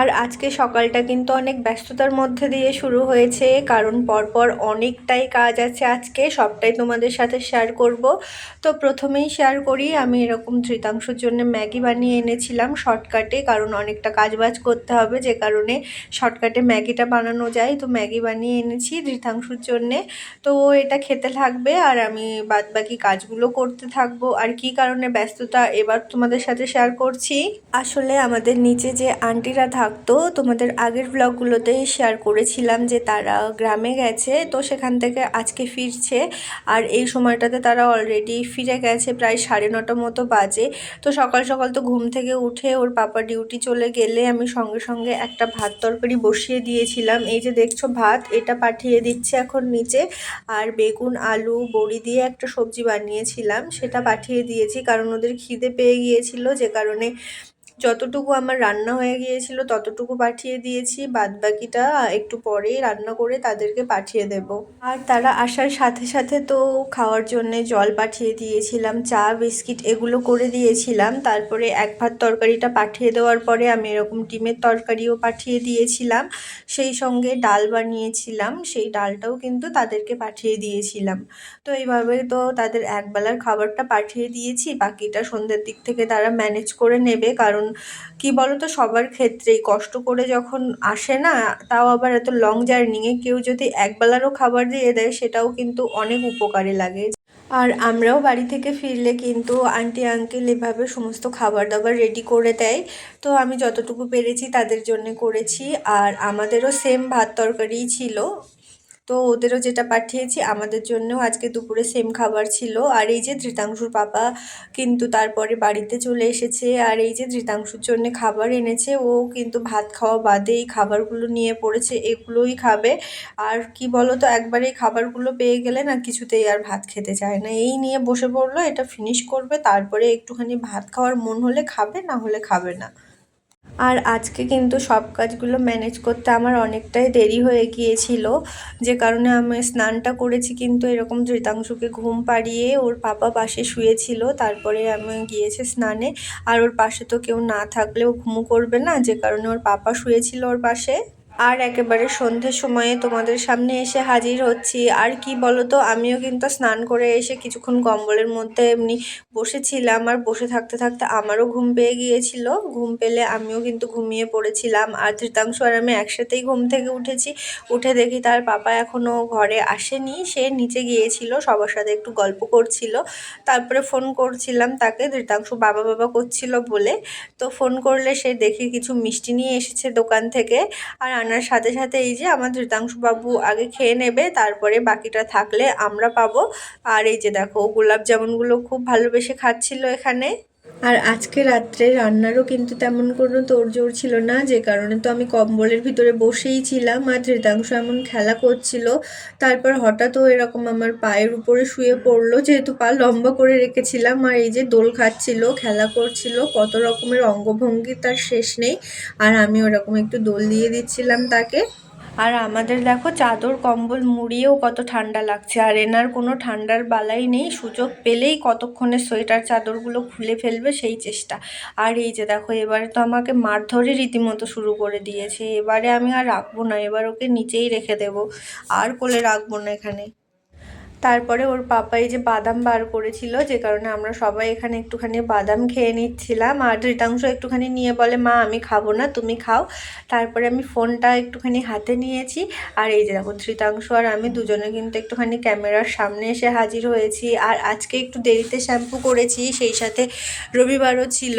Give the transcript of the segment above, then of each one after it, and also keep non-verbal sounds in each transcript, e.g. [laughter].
আর আজকে সকালটা কিন্তু অনেক ব্যস্ততার মধ্যে দিয়ে শুরু হয়েছে, কারণ পরপর অনেকটাই কাজ আছে আজকে, সবটাই তোমাদের সাথে শেয়ার করব। তো প্রথমেই শেয়ার করি, আমি এরকম ধৃতাংশের জন্য ম্যাগি বানিয়ে এনেছিলাম শর্টকাটে কারণ অনেকটা কাজবাজ করতে হবে, যে কারণে শর্টকাটে ম্যাগিটা বানানো যায়। তো ম্যাগি বানিয়ে এনেছি ধৃতাংশুর জন্যে। তো এটা খেতে থাকবে আর আমি বাদ বাকি কাজগুলো করতে থাকব। আর কি কারণে ব্যস্ততা, এবার তোমাদের সাথে শেয়ার করছি। আসলে আমাদের নিচে যে আন্টিরা থাকতো। তোমাদের আগের ব্লগগুলোতে শেয়ার করেছিলাম যে তারা গ্রামে গেছে, তো সেখান থেকে আজকে ফিরছে। আর এই সময়টাতে তারা অলরেডি ফিরে গেছে প্রায় সাড়ে নটা মতো বাজে। তো সকাল সকাল তো ঘুম থেকে উঠে ওর পাপা ডিউটি চলে গেলে আমি সঙ্গে সঙ্গে একটা ভাত তরকারি বসিয়ে দিয়েছিলাম। এই যে দেখছ ভাত, এটা পাঠিয়ে দিচ্ছে এখন নিচে। আর বেগুন, আলু, বড়ি দিয়ে একটা সবজি বানিয়েছিলাম, সেটা পাঠিয়ে দিয়েছি। কারণ ওদের খিদে পেয়ে গিয়েছিল, যে কারণে যতটুকু আমার রান্না হয়ে গিয়েছিল ততটুকু পাঠিয়ে দিয়েছি বাদ বাকিটা একটু পরেই রান্না করে তাদেরকে পাঠিয়ে দেব। আর তারা আসার সাথে সাথে তো খাওয়ার জন্যে জল পাঠিয়ে দিয়েছিলাম, চা, বিস্কিট এগুলো করে দিয়েছিলাম। তারপরে এক ভাত তরকারিটা পাঠিয়ে দেওয়ার পরে আমি এরকম ডিমের তরকারিও পাঠিয়ে দিয়েছিলাম। সেই সঙ্গে ডাল বানিয়েছিলাম, সেই ডালটাও কিন্তু তাদেরকে পাঠিয়ে দিয়েছিলাম। তো এইভাবে তো তাদের একবেলার খাবারটা পাঠিয়ে দিয়েছি, বাকিটা সন্ধ্যের দিক থেকে তারা ম্যানেজ করে নেবে, কারণ কি বলতো, সবার ক্ষেত্রেই কষ্ট করে যখন আসে না, তাও আবার এত লং জার্নিংয়ে কেউ যদি একবেলারও খাবার দিয়ে দেয়, সেটাও কিন্তু অনেক উপকারে লাগে। আর আমরাও বাড়ি থেকে ফিরলে কিন্তু আন্টি আঙ্কেল এভাবে সমস্ত খাবার দাবার রেডি করে দেয়। তো আমি যতটুকু পেরেছি তাদের জন্য করেছি। আর আমাদেরও সেম ভাত তরকারিই ছিল। তো ওদেরও যেটা পাঠিয়েছি, আমাদের জন্যও আজকে দুপুরে সেম খাবার ছিল। আর এই যে ধৃতাংশুর পাপা কিন্তু তারপরে বাড়িতে চলে এসেছে, আর এই যে ধৃতাংশুর জন্য খাবার এনেছে, ও কিন্তু ভাত খাওয়া বাদে এই খাবারগুলো নিয়ে পড়েছে, এগুলোই খাবে। আর কি বলো তো একবার এই খাবারগুলো পেয়ে গেলে না কিছুতেই আর ভাত খেতে চায় না। এই নিয়ে বসে পড়ল, এটা ফিনিশ করবে, তারপরে একটুখানি ভাত খাওয়ার মন হলে খাবে, না হলে খাবে না। আর আজকে কিন্তু সব কাজগুলো ম্যানেজ করতে আমার অনেকটাই দেরি হয়ে গিয়েছিল। যে কারণে আমি স্নানটা করেছি কিন্তু এরকম ধৃতাংশুকে ঘুম পাড়িয়ে ওর পাপা পাশে শুয়েছিল, তারপরে আমি গিয়েছে স্নানে। আর ওর পাশে তো কেউ না থাকলেও ঘুমু করবে না, যে কারণে ওর পাপা শুয়েছিল ওর পাশে। আর একেবারে সন্ধ্যের সময়ে তোমাদের সামনে এসে হাজির হচ্ছি। আর কি বলতো, আমিও কিন্তু স্নান করে এসে কিছুক্ষণ কম্বলের মধ্যে এমনি বসেছিলাম। আর বসে থাকতে থাকতে আমারও ঘুম পেয়ে গিয়েছিল। ঘুম পেলে আমিও কিন্তু ঘুমিয়ে পড়েছিলাম। আর ধৃতাংশ আর আমি একসাথেই ঘুম থেকে উঠেছি। উঠে দেখি তার পাপা এখনও ঘরে আসেনি। সে নিচে গিয়েছিল, সবার সাথে একটু গল্প করছিল। তারপরে ফোন করছিলাম তাকে, ধৃতাংশ বাবা বাবা করছিল বলে। তো ফোন করলে সে দেখি কিছু মিষ্টি নিয়ে এসেছে দোকান থেকে। আর আনার সাথে সাথে এই যে আমার বাবু আগে খেয়ে নেবে, তারপরে বাকিটা থাকলে আমরা পাবো। আর এই যে দেখো, গোলাপ জামুনগুলো খুব ভালোবেসে খাচ্ছিল এখানে। আর আজকে রাত্রে রান্নারও কিন্তু তেমন কোনো তোড়জোড় ছিল না, যে কারণে তো আমি কম্বলের ভিতরে বসেই ছিলাম আর ধৃতাংশ এমন খেলা করছিল। তারপর হঠাৎ ও এরকম আমার পায়ের উপরে শুয়ে পড়ল, যেহেতু পা লম্বা করে রেখেছিলাম আর এই যে দোল খাচ্ছিল, খেলা করছিল, কত রকমের অঙ্গভঙ্গি তার শেষ নেই। আর আমি ওরকম একটু দোল দিয়ে দিচ্ছিলাম তাকে। আর আমাদের দেখো চাদর, কম্বল মুড়িয়েও কত ঠান্ডা লাগছে। আর এনার কোনো ঠান্ডার বালাই নেই, সুযোগ পেলেই কতক্ষণে সোয়েটার চাদরগুলো খুলে ফেলবে সেই চেষ্টা। আর এই যে দেখো, এবারে তো আমাকে মারধরে রীতিমতো শুরু করে দিয়েছে। এবারে আমি আর রাখব না, এবার ওকে নিচেই রেখে দেব। আর কোলে রাখব না এখানে। তারপরে ওর পাপাই যে বাদাম বার করেছিল, যে কারণে আমরা সবাই এখানে একটুখানি বাদাম খেয়ে নিচ্ছিলাম। আর ঋতাংশ একটুখানি নিয়ে বলে, মা, আমি খাব না, তুমি খাও। তারপরে আমি ফোনটা একটুখানি হাতে নিয়েছি। আর এই যে দেখো ধৃতাংশ আর আমি দুজনে কিন্তু একটুখানি ক্যামেরার সামনে এসে হাজির হয়েছি। আর আজকে একটু দেরিতে শ্যাম্পু করেছি, সেই সাথে রবিবারও ছিল।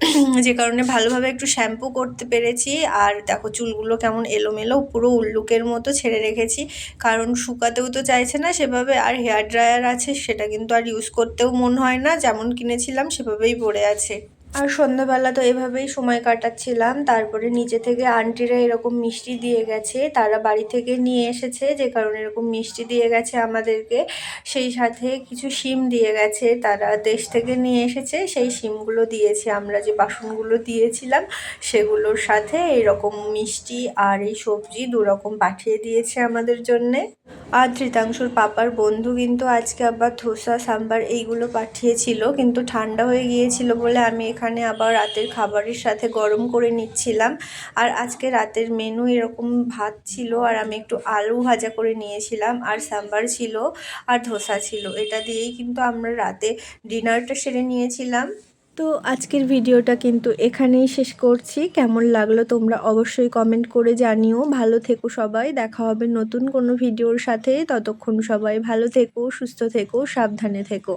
[clears throat] যে কারণে ভালোভাবে একটু শ্যাম্পু করতে পেরেছি। আর দেখো, চুলগুলো কেমন এলোমেলো, পুরো উল্লুকের মতো ছেড়ে রেখেছি। কারণ শুকাতেও তো চাইছে না সেভাবে, আর হেয়ার ড্রায়ার আছে, সেটা কিন্তু আর ইউজ করতেও মন হয় না। যেমন কিনেছিলাম, সেভাবেই পড়ে আছে। আর সন্ধ্যাবেলা তো এভাবেই সময় কাটাচ্ছিলাম। তারপরে নিচে থেকে আন্টিরা এরকম মিষ্টি দিয়ে গেছে। তারা বাড়ি থেকে নিয়ে এসেছে, যে কারণে এরকম মিষ্টি দিয়ে গেছে আমাদেরকে। সেই সাথে কিছু শিম দিয়ে গেছে। তারা দেশ থেকে নিয়ে এসেছে। সেই শিমগুলো দিয়েছে আমরা যে বাসনগুলো দিয়েছিলাম, সেগুলোর সাথে এরকম মিষ্টি আর এই সবজি দুরকম পাঠিয়ে দিয়েছে আমাদের জন্যে। আর তৃতাংশুর পাপার বন্ধু কিন্তু আজকে আবার ধোসা, সাম্বার এইগুলো পাঠিয়েছিল। কিন্তু ঠান্ডা হয়ে গিয়েছিল বলে আমি এখানে আবার রাতের খাবারের সাথে গরম করে নিচ্ছিলাম। আর আজকে রাতের মেনু এরকম ভাত ছিল আর আমি একটু আলু ভাজা করে নিয়েছিলাম আর সাম্বার ছিল আর ধোসা ছিল। এটা দিয়েই কিন্তু আমরা রাতে ডিনারটা সেরে নিয়েছিলাম। তো আজকের ভিডিওটা কিন্তু এখানেই শেষ করছি। কেমন লাগল তোমরা অবশ্যই কমেন্ট করে জানিও। ভালো থেকো সবাই। দেখা হবে নতুন কোনো ভিডিওর সাথে। ততক্ষণ সবাই ভালো থেকো, সুস্থ থেকো, সাবধানে থেকো।